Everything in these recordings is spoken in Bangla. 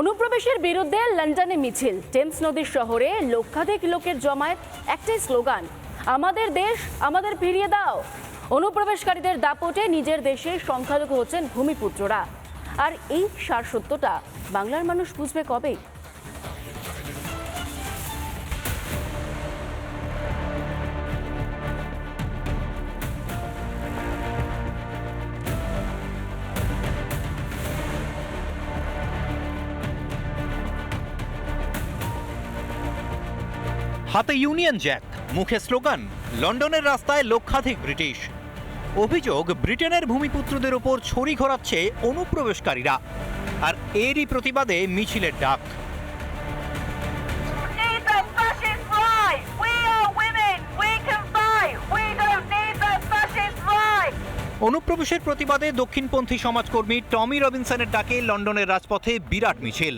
অনুপ্রবেশের বিরুদ্ধে লন্ডনে মিছিল। টেমস নদীর শহরে লক্ষাধিক লোকের জমায়েত, একটাই স্লোগান, আমাদের দেশ, আমাদের ফিরিয়ে দাও। অনুপ্রবেশকারীদের দাপটে নিজের দেশে সংখ্যালঘু হচ্ছেন ভূমিপুত্ররা। আর এই সার সত্যটা বাংলার মানুষ বুঝবে কবে? হাতে ইউনিয়ন জ্যাক মুখে স্লোগান লন্ডনের রাস্তায় লক্ষাধিক ব্রিটিশ। অভিযোগ ব্রিটেনের ভূমিপুত্রদের ওপর ছড়ি ঘোরাচ্ছে অনুপ্রবেশকারীরা আর এরই প্রতিবাদে মিছিলের ডাক. অনুপ্রবেশের প্রতিবাদে দক্ষিণপন্থী সমাজকর্মী টমি রবিনসনের ডাকে লন্ডনের রাজপথে বিরাট মিছিল।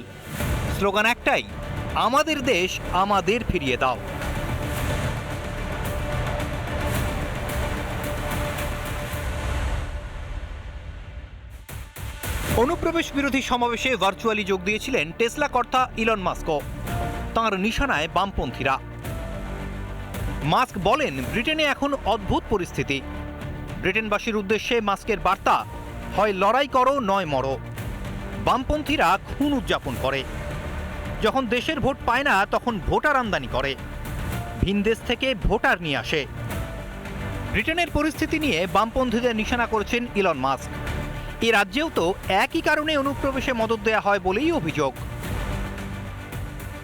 স্লোগান একটাই আমাদের দেশ আমাদের ফিরিয়ে দাও। অনুপ্রবেশ বিরোধী সমাবেশে ভার্চুয়ালি যোগ দিয়েছিলেন টেসলা কর্তা ইলন মাস্কো তাঁর নিশানায় বামপন্থীরা। মাস্ক বলেন, ব্রিটেনে এখন অদ্ভুত পরিস্থিতি। ব্রিটেনবাসীর উদ্দেশ্যে মাস্কের বার্তা, হয় লড়াই করো, নয় মরো। বামপন্থীরা খুন উদযাপন করে। যখন দেশের ভোট পায় না, তখন ভোটার আমদানি করে। ভিন দেশ থেকে ভোটার নিয়ে আসে। ব্রিটেনের পরিস্থিতি নিয়ে বামপন্থীদের নিশানা করেছেন ইলন মাস্ক। এ রাজ্যেও তো একই কারণে অনুপ্রবেশে মদত দেয়া হয় বলেই অভিযোগ।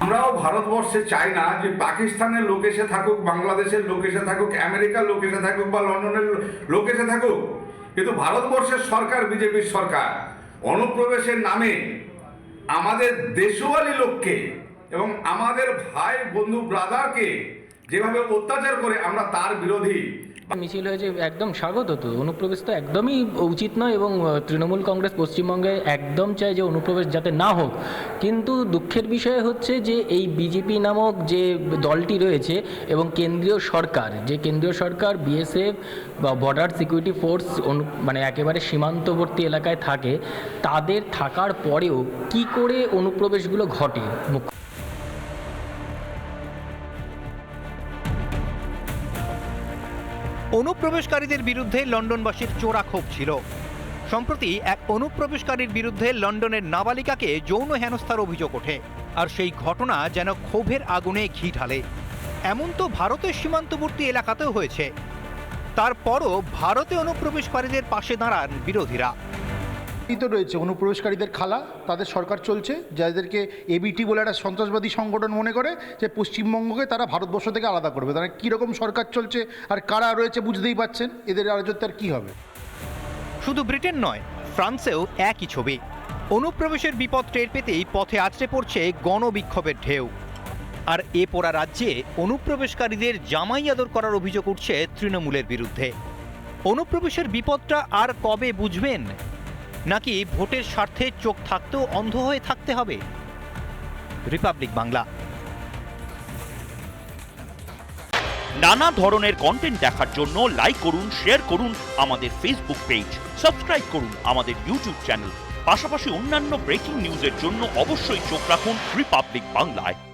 আমরাও ভারতবর্ষে চাই না যে পাকিস্তানের লোক এসে থাকুক, বাংলাদেশের লোক এসে থাকুক, আমেরিকার লোক এসে থাকুক বা লন্ডনের লোক এসে থাকুক। কিন্তু ভারতবর্ষের সরকার, বিজেপির সরকার, অনুপ্রবেশের নামে আমাদের দেশওয়ালি লোককে এবং আমাদের ভাই বন্ধু ব্রাদারকে যেভাবে অত্যাচার করে আমরা তার বিরোধী। মিছিল হয়েছে, একদম স্বাগত তো, অনুপ্রবেশ তো একদমই উচিত নয় এবং তৃণমূল কংগ্রেস পশ্চিমবঙ্গে একদম চায় যে অনুপ্রবেশ যাতে না হোক। কিন্তু দুঃখের বিষয় হচ্ছে যে এই বিজেপি নামক যে দলটি রয়েছে এবং কেন্দ্রীয় সরকার, যে কেন্দ্রীয় সরকার বিএসএফ বা বর্ডার সিকিউরিটি ফোর্স মানে একেবারে সীমান্তবর্তী এলাকায় থাকে, তাদের থাকার পরেও কি করে অনুপ্রবেশগুলো ঘটে? অনুপ্রবেশকারীদের বিরুদ্ধে লন্ডনবাসীর চোরা ক্ষোভ ছিল। সম্প্রতি এক অনুপ্রবেশকারীর বিরুদ্ধে লন্ডনের নাবালিকাকে যৌন হেনস্থার অভিযোগ ওঠে, আর সেই ঘটনা যেন ক্ষোভের আগুনে ঘি ঢালে। এমন তো ভারতের সীমান্তবর্তী এলাকাতেও হয়েছে। তারপরও ভারতে অনুপ্রবেশকারীদের পাশে দাঁড়ান বিরোধীরা। তো রয়েছে, অনুপ্রবেশকারীদের খালা, তাদের সরকার চলছে, যাদেরকে এবিটি বলে একটা সন্ত্রাসবাদী সংগঠন মনে করে, যে পশ্চিমবঙ্গকে তারা ভারতবর্ষ থেকে আলাদা করবে। তারা কীরকম সরকার চলছে আর কারা রয়েছে বুঝতেই পাচ্ছেন এদের রাজত্ব আর কী হবে? শুধু ব্রিটেন নয়, ফ্রান্সেও একই ছবি। অনুপ্রবেশের বিপদ টের পেতেই পথে আছড়ে পড়ছে গণবিক্ষোভের ঢেউ। আর এ পোড়া রাজ্যে অনুপ্রবেশকারীদের জামাই আদর করার অভিযোগ উঠছে তৃণমূলের বিরুদ্ধে। অনুপ্রবেশের বিপদটা আর কবে বুঝবেন? নাকি ভোটের স্বার্থে চোখ থাকতেও অন্ধ হয়ে থাকতে হবে? রিপাবলিক বাংলা। নানা ধরনের কন্টেন্ট দেখার জন্য লাইক করুন শেয়ার করুন আমাদের ফেসবুক পেজ সাবস্ক্রাইব করুন আমাদের ইউটিউব চ্যানেল পাশাপাশি অন্যান্য ব্রেকিং নিউজের জন্য অবশ্যই চোখ রাখুন রিপাবলিক বাংলায়।